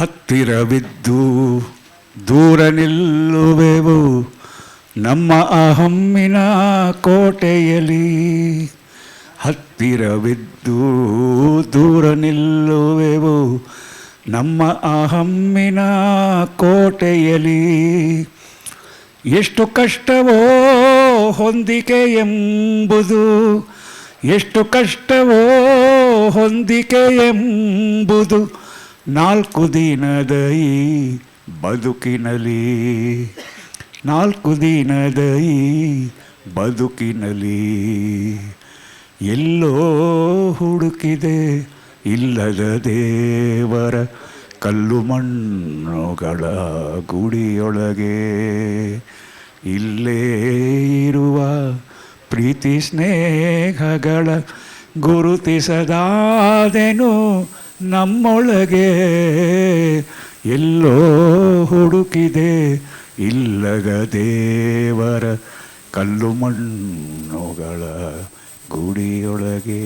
ಹತ್ತಿರವಿದ್ದು ದೂರ ನಿಲ್ಲುವೆವು ನಮ್ಮ ಅಹಮ್ಮಿನ ಕೋಟೆಯಲ್ಲಿ. ಹತ್ತಿರವಿದ್ದು ದೂರ ನಿಲ್ಲುವೆವು ನಮ್ಮ ಅಹಮ್ಮಿನ ಕೋಟೆಯಲ್ಲಿ. ಎಷ್ಟು ಕಷ್ಟವೋ ಹೊಂದಿಕೆ ಎಂಬುದು, ಎಷ್ಟು ಕಷ್ಟವೋ ಹೊಂದಿಕೆ ಎಂಬುದು ನಾಲ್ಕು ದಿನದ ಬದುಕಿನಲಿ ನಾಲ್ಕು ದಿನದ ಬದುಕಿನಲಿ ಎಲ್ಲೋ ಹುಡುಕಿದೆ ಇಲ್ಲದ ದೇವರ ಕಲ್ಲು ಮಣ್ಣುಗಳ ಗುಡಿಯೊಳಗೆ. ಇಲ್ಲೇ ಇರುವ ಪ್ರೀತಿ ಸ್ನೇಹಗಳ ಗುರುತಿಸದಾದೆನು ನಮ್ಮೊಳಗೆ ಎಲ್ಲೋ ಹುಡುಕಿದೆ ಇಲ್ಲಗ ದೇವರ ಕಲ್ಲು ಮಣ್ಣುಗಳ ಗುಡಿಯೊಳಗೆ.